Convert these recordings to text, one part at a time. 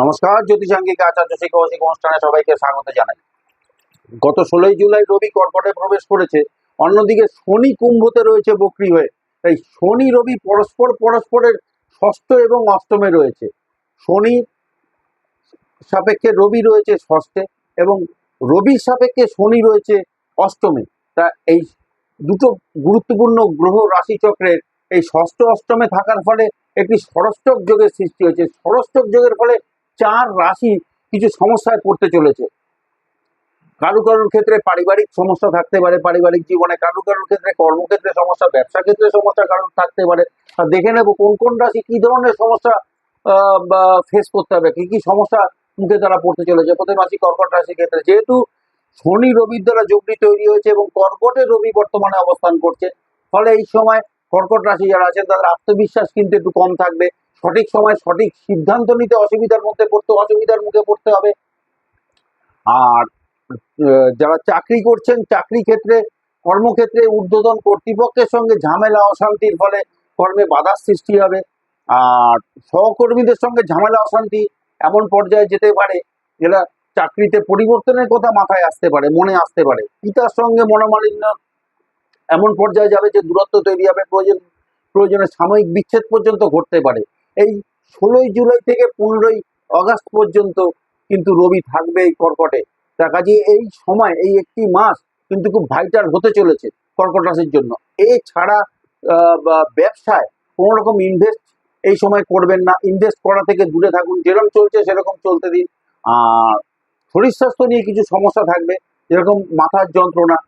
নমস্কার জ্যোতিষাঙ্গিক আচার্য শিক্ষক অনুষ্ঠানে সবাইকে স্বাগত জানাই। গত ষোলোই জুলাই রবি কর্কটে প্রবেশ করেছে। অন্যদিকে শনি কুম্ভতে রয়েছে বক্রি হয়ে। তাই শনি রবি পরস্পর পরস্পরের ষষ্ঠ এবং অষ্টমে রয়েছে। শনি সাপেক্ষে রবি রয়েছে ষষ্ঠে এবং রবির সাপেক্ষে শনি রয়েছে অষ্টমে। তা এই দুটো গুরুত্বপূর্ণ গ্রহ রাশিচক্রের এই ষষ্ঠ অষ্টমে থাকার ফলে একটি ষড়ষ্টক যোগের সৃষ্টি হয়েছে। ষড়ষ্টক যোগের ফলে চার রাশি কিছু সমস্যায় পড়তে চলেছে। কারু কারুর ক্ষেত্রে পারিবারিক সমস্যা থাকতে পারে, পারিবারিক জীবনে কারু কারুর ক্ষেত্রে কর্মক্ষেত্রে সমস্যা, ব্যবসা ক্ষেত্রে সমস্যা কারণ থাকতে পারে। দেখে নেব কোন কোন রাশি কি ধরনের সমস্যা ফেস করতে হবে, কি কি সমস্যা মুখে তারা পড়তে চলেছে। প্রথম রাশি কর্কট রাশির ক্ষেত্রে, যেহেতু শনি রবির দ্বারা যোগটি তৈরি হয়েছে এবং কর্কটে রবি বর্তমানে অবস্থান করছে, ফলে এই সময় কর্কট রাশি যারা আছেন তাদের আত্মবিশ্বাস কিন্তু একটু কম থাকবে। সঠিক সময় সঠিক সিদ্ধান্ত নিতে অসুবিধার মধ্যে পড়তে, অসুবিধার মুখে পড়তে হবে। আর যারা চাকরি করছেন, চাকরি ক্ষেত্রে, কর্মক্ষেত্রে ঊর্ধ্বতন কর্তৃপক্ষের সঙ্গে ঝামেলা, অশান্তির ফলে কর্মে বাধার সৃষ্টি হবে। আর, সহকর্মীদের সঙ্গে ঝামেলা, অশান্তি এমন পর্যায়ে যেতে পারে যেটা চাকরিতে পরিবর্তনের কথা মাথায় আসতে পারে, মনে আসতে পারে। পিতার সঙ্গে মনোমালিন্য এমন পর্যায়ে যাবে যে দূরত্ব তৈরি হবে, প্রয়োজন, প্রয়োজনে সাময়িক বিচ্ছেদ পর্যন্ত ঘটতে পারে। এই ষোলোই জুলাই থেকে পনেরোই আগস্ট পর্যন্ত কিন্তু রবি থাকবে এই কর্কটে। তা কাজে এই সময়, এই একটি মাস কিন্তু খুব ভাইটাল হতে চলেছে কর্কট রাশির জন্য। এছাড়া ব্যবসায় কোনো রকম ইনভেস্ট এই সময় করবেন না। ইনভেস্ট করা থেকে দূরে থাকুন। যেরকম চলছে সেরকম চলতে দিন। আর শরীর স্বাস্থ্য নিয়ে কিছু সমস্যা থাকবে, যেরকম মাথার যন্ত্রণা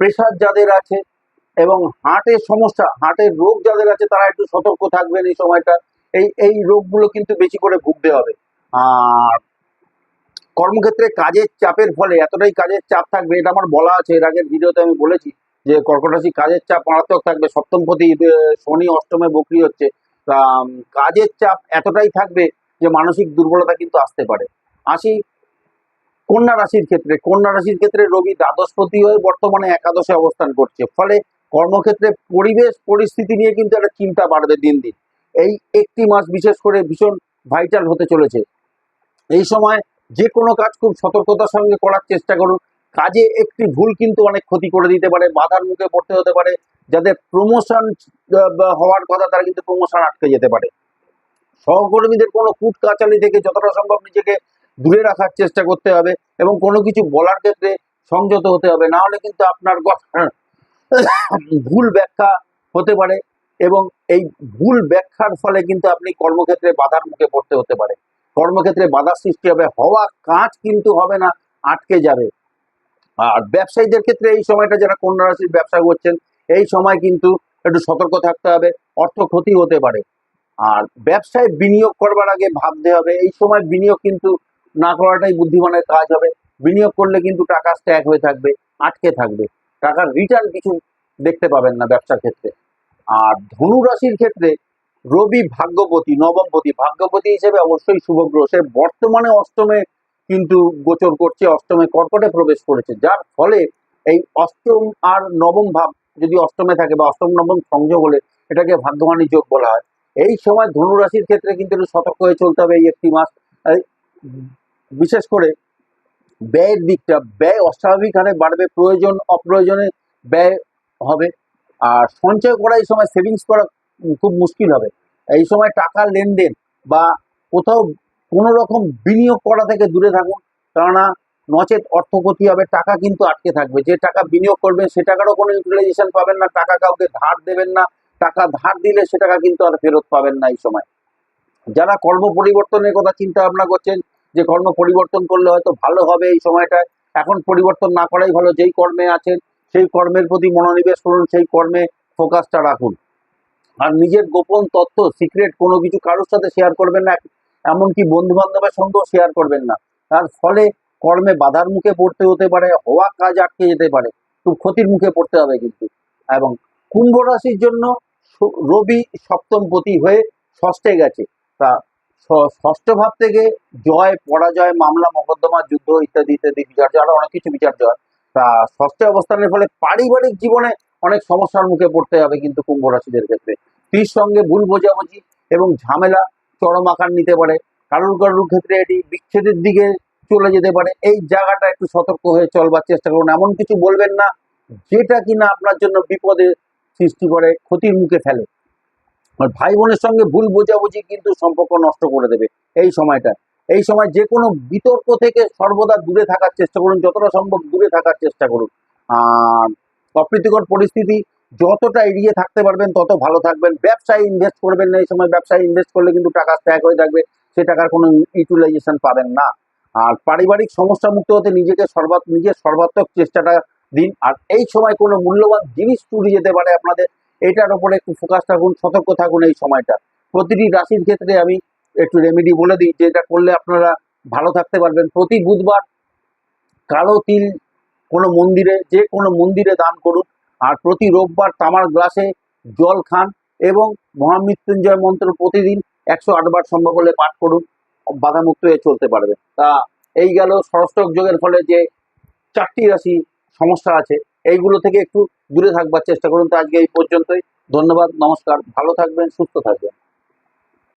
প্রেশার যাদের আছে এবং হার্টের সমস্যা, হার্টের রোগ যাদের আছে তারা একটু সতর্ক থাকবেন এই সময়টা এই এই রোগগুলো কিন্তু বেশি করে ভুগতে হবে। আর কর্মক্ষেত্রে কাজের চাপের ফলে এতটাই কাজের চাপ থাকবে এটা আমার বলা আছে এর আগের ভিডিওতে আমি বলেছি যে কর্কট রাশি কাজের চাপ মারাত্মক থাকবে সপ্তমপতি আহ, শনি অষ্টমে বকরি হচ্ছে। কাজের চাপ এতটাই থাকবে যে মানসিক দুর্বলতা কিন্তু আসতে পারে। আসি কন্যা রাশির ক্ষেত্রে কন্যা রাশির ক্ষেত্রে রবি দ্বাদশপতি হয়ে বর্তমানে একাদশে অবস্থান করছে। ফলে কর্মক্ষেত্রে পরিবেশ পরিস্থিতি নিয়ে কিন্তু একটা চিন্তা বাড়বে দিন দিন। এই একটি মাস বিশেষ করে ভীষণ ভাইটাল হতে চলেছে। এই সময় যে কোনো কাজ খুব সতর্কতার সঙ্গে করার চেষ্টা করুন। কাজে একটি ভুল কিন্তু অনেক ক্ষতি করে দিতে পারে, বাধার মুখে পড়তে হতে পারে। যাদের প্রমোশন হওয়ার কথা তারা কিন্তু প্রমোশন আটকে যেতে পারে। সহকর্মীদের কোনো কুট কাচালি থেকে যতটা সম্ভব নিজেকে দূরে রাখার চেষ্টা করতে হবে এবং কোনো কিছু বলার ক্ষেত্রে সংযত হতে হবে। না হলে কিন্তু আপনার কথা ভুল ব্যাখ্যা হতে পারে। এবং এই ভুল ব্যাখ্যার ফলে কিন্তু আপনি কর্মক্ষেত্রে বাধার মুখে পড়তে হতে পারে। কর্মক্ষেত্রে বাধার সৃষ্টি হবে, হওয়া কাজ কিন্তু হবে না, আটকে যাবে। আর ব্যবসায়ীদের ক্ষেত্রে এই সময়টা যারা কন্যা রাশির ব্যবসা করছেন, এই সময় কিন্তু একটু সতর্ক থাকতে হবে, অর্থ ক্ষতি হতে পারে। আর ব্যবসায় বিনিয়োগ করবার আগে ভাবতে হবে, এই সময় বিনিয়োগ কিন্তু না করাটাই বুদ্ধিমানের কাজ হবে। বিনিয়োগ করলে কিন্তু টাকা স্ট্যাক হয়ে থাকবে, আটকে থাকবে। টাকার রিটার্ন কিছু দেখতে পাবেন না ব্যবসার ক্ষেত্রে। আর ধনু রাশির ক্ষেত্রে রবি ভাগ্যপতি, নবমপতি, ভাগ্যপতি হিসেবে অবশ্যই শুভগ্রহ সে বর্তমানে অষ্টমে কিন্তু গোচর করছে, অষ্টমে কর্কটে প্রবেশ করেছে। যার ফলে এই অষ্টম আর নবম ভাব যদি অষ্টমে থাকে বা অষ্টম নবম সংযোগ হলে এটাকে ভাগ্যবানী যোগ বলা হয়। এই সময় ধনু রাশির ক্ষেত্রে কিন্তু একটু সতর্ক হয়ে চলতে হবে এই একটি মাস। বিশেষ করে ব্যয়ের দিকটা, ব্যয় অস্বাভাবিক হারে বাড়বে, প্রয়োজন, অপ্রয়োজনে ব্যয় হবে। আর সঞ্চয় করা এই সময় সেভিংস করা খুব মুশকিল হবে। এই সময় টাকা লেনদেন বা কোথাও কোনো রকম বিনিয়োগ করা থেকে দূরে থাকুন, কেননা নচেত অর্থ ক্ষতি হবে, টাকা কিন্তু আটকে থাকবে। যে টাকা বিনিয়োগ করবেন, সে টাকারও কোনো ইউটিলাইজেশন পাবেন না, টাকা কাউকে ধার দেবেন না, টাকা ধার দিলে সে টাকা কিন্তু আর ফেরত পাবেন না এই সময়। যারা কর্ম পরিবর্তনের কথা চিন্তা ভাবনা করছেন, যে কর্ম পরিবর্তন করলে হয়তো ভালো হবে এই সময়টায়, এখন পরিবর্তন না করাই ভালো, যেই কর্মে আছেন সেই কর্মের প্রতি মনোনিবেশ করুন, সেই কর্মে ফোকাসটা রাখুন। আর নিজের গোপন তথ্য সিক্রেট কোনো কিছু কারোর সাথে শেয়ার করবেন না, এমনকি বন্ধু বান্ধবের সঙ্গেও শেয়ার করবেন না। তার ফলে কর্মে বাধার মুখে পড়তে হতে পারে, হওয়া কাজ আটকে যেতে পারে। খুব ক্ষতির মুখে পড়তে হবে কিন্তু। এবং কুম্ভ রাশির জন্য রবি সপ্তম সপ্তমপতি হয়ে ষষ্ঠে গেছে। তা ষষ্ঠ ভাব থেকে জয়, পরাজয়, মামলা, মোকদ্দমা, যুদ্ধ ইত্যাদি ইত্যাদি বিচার্য আরও অনেক কিছু বিচার্য হয় তা ষষ্ঠে অবস্থানের ফলে পারিবারিক জীবনে অনেক সমস্যার মুখে পড়তে হবে কিন্তু কুম্ভ রাশিদের ক্ষেত্রে। স্ত্রীর সঙ্গে ভুল বোঝাবুঝি এবং ঝামেলা চরম আকার নিতে পারে। কারোর কারোর ক্ষেত্রে এটি বিচ্ছেদের দিকে চলে যেতে পারে। এই জায়গাটা একটু সতর্ক হয়ে চলবার চেষ্টা করুন। এমন কিছু বলবেন না যেটা কিনা আপনার জন্য বিপদে সৃষ্টি করে, ক্ষতির মুখে ফেলে। ভাই বোনের সঙ্গে ভুল বোঝাবুঝি কিন্তু সম্পর্ক নষ্ট করে দেবে। এই সময়টা এই সময় যে কোনো বিতর্ক থেকে সর্বদা দূরে থাকার চেষ্টা করুন, যতটা সম্ভব দূরে থাকার চেষ্টা করুন। আর অপ্রীতিকর পরিস্থিতি যতটা এড়িয়ে থাকতে পারবেন, তত ভালো থাকবেন। ব্যবসায় ইনভেস্ট করবেন না, এই সময় ব্যবসায় ইনভেস্ট করলে কিন্তু টাকা স্ট্যাক হয়ে থাকবে, সে টাকার কোনো ইউটিলাইজেশন পাবেন না। আর পারিবারিক সমস্যা মুক্ত হতে নিজেকে সর্বাত, নিজের সর্বাত্মক চেষ্টাটা দিন। আর এই সময় কোনো মূল্যবান জিনিস চুরি যেতে পারে আপনাদের, এটার উপরে একটু ফোকাস থাকুন, সতর্ক থাকুন এই সময়টা। প্রতিটি রাশির ক্ষেত্রে আমি একটু রেমেডি বলে দিই, যে এটা করলে আপনারা ভালো থাকতে পারবেন। প্রতি বুধবার কালো তিল কোনো মন্দিরে, যে কোনো মন্দিরে দান করুন। আর প্রতি রোববার তামার গ্লাসে জল খান এবং মহামৃত্যুঞ্জয় মন্ত্র প্রতিদিন একশো আটবার সম্ভব হলে পাঠ করুন। বাধামুক্ত হয়ে চলতে পারবে। তা এই গেল ষষ্ঠক যোগের ফলে যে চারটি রাশি সমস্যা আছে, এইগুলো থেকে একটু দূরে থাকবার চেষ্টা করুন। তো আজকে এই পর্যন্তই। ধন্যবাদ, নমস্কার। ভালো থাকবেন, সুস্থ থাকবেন।